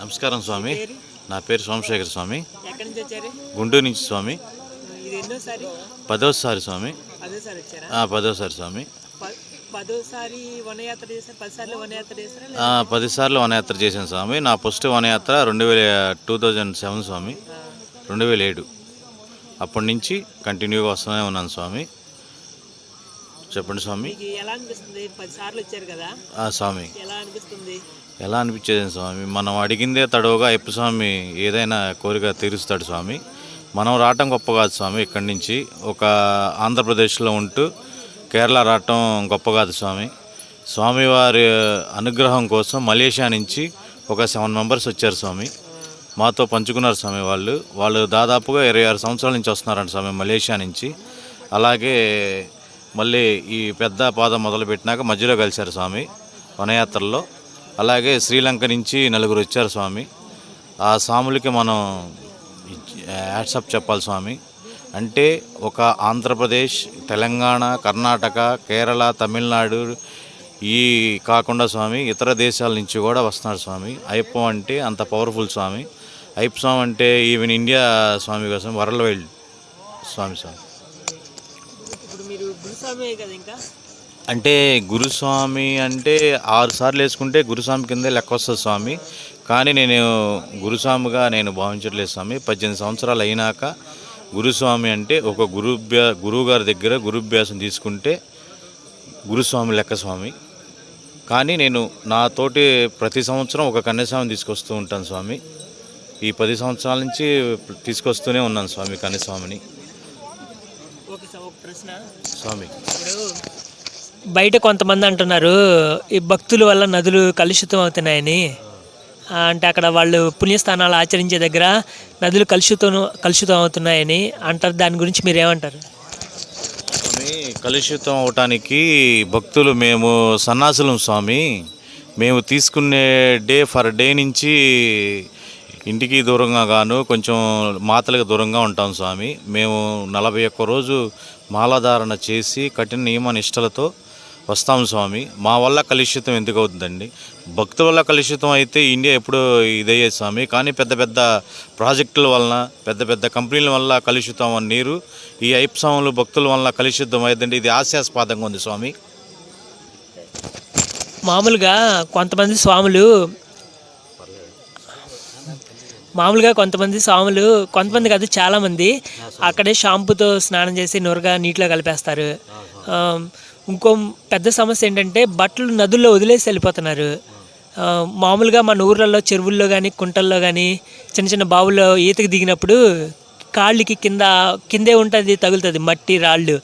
నమస్కారం స్వామి. నా పేరు సోమశేఖర్ స్వామి. గుంటూరు నుంచి స్వామి. పదోసారి స్వామి. పదోసారి స్వామి. పదిసార్లు వనయాత్ర చేశాను స్వామి. నా ఫస్ట్ వనయాత్ర రెండు వేల టూ థౌజండ్ సెవెన్ స్వామి. రెండు వేల ఏడు. అప్పటి నుంచి కంటిన్యూగా వస్తూనే ఉన్నాను స్వామి. చెప్పండి స్వామి. మీకు ఎలా అనిపిస్తుంది? పదిసార్లు వచ్చారు కదా. ఆ స్వామి. ఎలా అనిపిస్తుంది? ఎలా అనిపించేది స్వామి? మనం అడిగిందే తడవుగా అయ్యప్ప స్వామి ఏదైనా కోరిక తీరుస్తాడు స్వామి. మనం రావటం గొప్ప కాదు స్వామి ఇక్కడి నుంచి. ఒక ఆంధ్రప్రదేశ్లో ఉంటూ కేరళ రావటం గొప్ప కాదు స్వామి. స్వామివారి అనుగ్రహం కోసం మలేషియా నుంచి ఒక సెవెన్ మెంబర్స్ వచ్చారు స్వామి. మాతో పంచుకున్నారు స్వామి వాళ్ళు. వాళ్ళు దాదాపుగా ఇరవై ఆరు సంవత్సరాల నుంచి వస్తున్నారంట స్వామి మలేషియా నుంచి. అలాగే మళ్ళీ ఈ పెద్ద పాదం మొదలుపెట్టినాక మధ్యలో కలిశారు స్వామి వనయాత్రలో అలాగే శ్రీలంక నుంచి నలుగురు వచ్చారు స్వామి. ఆ స్వాములకి మనం యాడ్సప్ చెప్పాలి స్వామి. అంటే ఒక ఆంధ్రప్రదేశ్ తెలంగాణ కర్ణాటక కేరళ తమిళనాడు ఈ కాకుండా స్వామి ఇతర దేశాల నుంచి కూడా వస్తున్నారు స్వామి. అయ్యప్పం అంటే అంత పవర్ఫుల్ స్వామి. అయ్యప్ప స్వామి అంటే ఈవెన్ ఇండియా స్వామి కోసం వరల్డ్ వైల్డ్ స్వామి స్వామి. అంటే గురుస్వామి అంటే ఆరు సార్లు వేసుకుంటే గురుస్వామి కిందే లెక్క వస్తుంది స్వామి. కానీ నేను గురుస్వామిగా నేను భావించట్లేదు స్వామి. పద్దెనిమిది సంవత్సరాలు అయినాక గురుస్వామి అంటే ఒక గురుభ్యా గురువు గారి దగ్గర గురుభ్యాసం తీసుకుంటే గురుస్వామి లెక్క స్వామి. కానీ నేను నాతోటి ప్రతి సంవత్సరం ఒక కన్యాస్వామి తీసుకొస్తూ ఉంటాను స్వామి. ఈ పది సంవత్సరాల నుంచి తీసుకొస్తూనే ఉన్నాను స్వామి కన్యాస్వామిని ఓకే సార్ ఒక ప్రశ్న స్వామి. బయట కొంతమంది అంటున్నారు ఈ భక్తుల వల్ల నదులు కలుషితం అవుతున్నాయని. అంటే అక్కడ వాళ్ళు పుణ్యస్థానాలు ఆచరించే దగ్గర నదులు కలుషితం కలుషితం అవుతున్నాయని అంటారు. దాని గురించి మీరు ఏమంటారు స్వామి కలుషితం అవటానికి భక్తులు మేము సన్నాసులం స్వామి. మేము తీసుకునే డే ఫర్ డే నుంచి ఇంటికి దూరంగా గాను కొంచెం మాతలకు దూరంగా ఉంటాం స్వామి. మేము నలభై ఒక్క రోజు మాలాధారణ చేసి కఠిన నియమ నిష్టలతో వస్తాం స్వామి. మా వల్ల కలుషితం ఎందుకు అవుతుందండి? భక్తుల వల్ల కలుషితం అయితే ఇండియా ఎప్పుడు ఇదయ్యే స్వామి. కానీ పెద్ద పెద్ద ప్రాజెక్టుల వలన పెద్ద పెద్ద కంపెనీల వల్ల కలుషితం అన్న నీరు ఈ ఐప్సాములు భక్తుల వల్ల కలుషితం అయిందండి ఇది హాస్యాస్పదంగా ఉంది స్వామి. మామూలుగా కొంతమంది స్వాములు మామూలుగా కొంతమంది స్వాములు కొంతమంది కాదు చాలామంది అక్కడే షాంపూతో స్నానం చేసి నురగా నీటిలో కలిపేస్తారు. ఇంకో పెద్ద సమస్య ఏంటంటే బట్టలు నదుల్లో వదిలేసి వెళ్ళిపోతున్నారు. మామూలుగా మన ఊర్లలో చెరువుల్లో కానీ కుంటల్లో కానీ చిన్న చిన్న బావుల్లో ఈతకి దిగినప్పుడు కాళ్ళకి కింద కిందే ఉంటుంది తగులుతుంది మట్టి రాళ్ళు.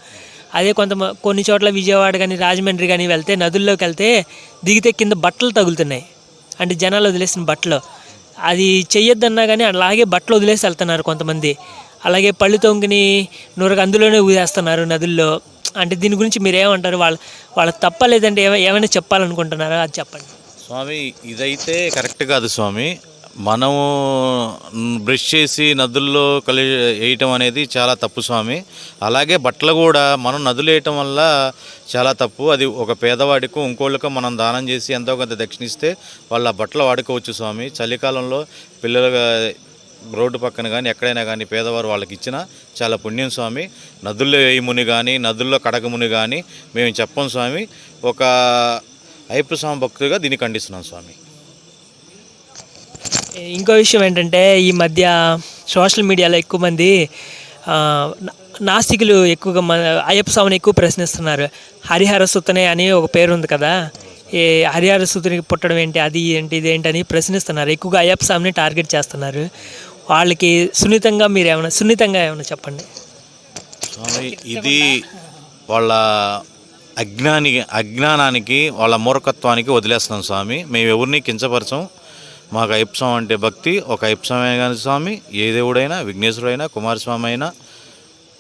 అదే కొంత కొన్ని చోట్ల విజయవాడ కానీ రాజమండ్రి కానీ వెళ్తే నదుల్లోకి వెళ్తే దిగితే కింద బట్టలు తగులుతున్నాయి. అంటే జనాలు వదిలేసిన బట్టలు. అది చెయ్యొద్దన్నా కానీ అలాగే బట్టలు వదిలేసి వెళ్తున్నారు కొంతమంది. అలాగే పళ్ళు తొంగిని నూరక అందులోనే ఊదేస్తున్నారు నదుల్లో. అంటే దీని గురించి మీరు ఏమంటారు వాళ్ళ వాళ్ళకి తప్ప లేదంటే ఏమైనా చెప్పాలనుకుంటున్నారా? అది చెప్పండి. స్వామి ఇదైతే కరెక్ట్ కాదు స్వామి. మనము బ్రష్ చేసి నదుల్లో కలి వేయటం అనేది చాలా తప్పు స్వామి. అలాగే బట్టలు కూడా మనం నదులు వేయటం వల్ల చాలా తప్పు. అది ఒక పేదవాడికి ఇంకోళ్ళకు మనం దానం చేసి ఎంతో కొంత దక్షిణిస్తే వాళ్ళ బట్టలు వాడుకోవచ్చు స్వామి. చలికాలంలో పిల్లలు రోడ్డు పక్కన కానీ ఎక్కడైనా కానీ పేదవారు వాళ్ళకి ఇచ్చిన చాలా పుణ్యం స్వామి. నదుల్లో వేయముని కానీ నదుల్లో కడగముని కానీ మేము చెప్పం స్వామి. ఒక అయ్యప్ప స్వామి భక్తుడిగా దీన్ని ఖండిస్తున్నాం స్వామి. ఇంకో విషయం ఏంటంటే ఈ మధ్య సోషల్ మీడియాలో ఎక్కువ మంది నా- నాస్తికులు ఎక్కువగా మన అయ్యప్ప స్వామిని ఎక్కువ ప్రశ్నిస్తున్నారు. హరిహర సుతనే అని ఒక పేరు ఉంది కదా ఏ హరిహర సుతునికి పుట్టడం ఏంటి అది ఏంటి ఇది ఏంటి అని ప్రశ్నిస్తున్నారు. ఎక్కువగా అయ్యప్ప స్వామిని టార్గెట్ చేస్తున్నారు. వాళ్ళకి సున్నితంగా మీరు ఏమైనా సున్నితంగా ఏమైనా చెప్పండి. స్వామి ఇది వాళ్ళ అజ్ఞాని అజ్ఞానానికి వాళ్ళ మూర్ఖత్వానికి వదిలేస్తున్నాం స్వామి. మేము ఎవరిని కించపరచం. మాకు ఐప్సం అంటే భక్తి ఒక ఐప్సమే కానీ స్వామి ఏ దేవుడైనా విఘ్నేశ్వరుడైనా కుమారస్వామి అయినా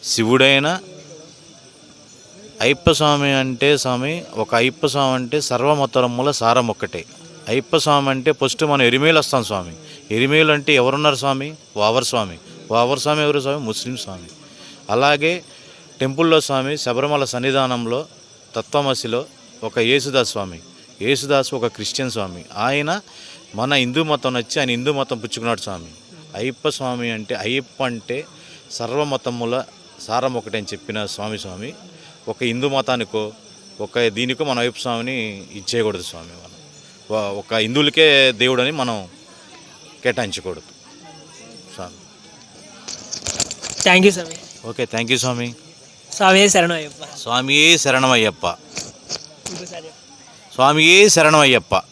శివుడైనా అయ్యప్ప స్వామి అంటే స్వామి ఒక అయ్యప్పస్వామి అంటే సర్వమతరముల సారం ఒక్కటే. అయ్యప్పస్వామి అంటే ఫస్ట్ మనం ఎరిమేలు వస్తాం స్వామి. ఎరిమేలు అంటే ఎవరున్నారు స్వామి? వావర్ స్వామి. వావర్ స్వామి ఎవరు స్వామి? ముస్లిం స్వామి. అలాగే టెంపుల్లో స్వామి శబరిమల సన్నిధానంలో తత్వమసిలో ఒక యేసుదాస్ స్వామి. యేసుదాస్ ఒక క్రిస్టియన్ స్వామి. ఆయన మన హిందూ మతం వచ్చి ఆయన హిందూ మతం పుచ్చుకున్నాడు స్వామి. అయ్యప్ప స్వామి అంటే అయ్యప్ప అంటే సర్వమతముల సారం ఒకటే అని చెప్పిన స్వామి స్వామి. ఒక హిందూ మతానికో ఒక దీనికో మనం అయ్యప్ప స్వామిని ఇచ్చేయకూడదు స్వామి మనం. ఒక- హిందువులకే దేవుడని మనం కేటాయించకూడదు స్వామి. థ్యాంక్ యూ స్వామి. ఓకే థ్యాంక్ యూ స్వామి. స్వామి శరణం అయ్యప్ప. స్వామియే శరణమయ్యప్ప ఇంకోసారి చెప్పు. స్వామియే శరణమయ్యప్ప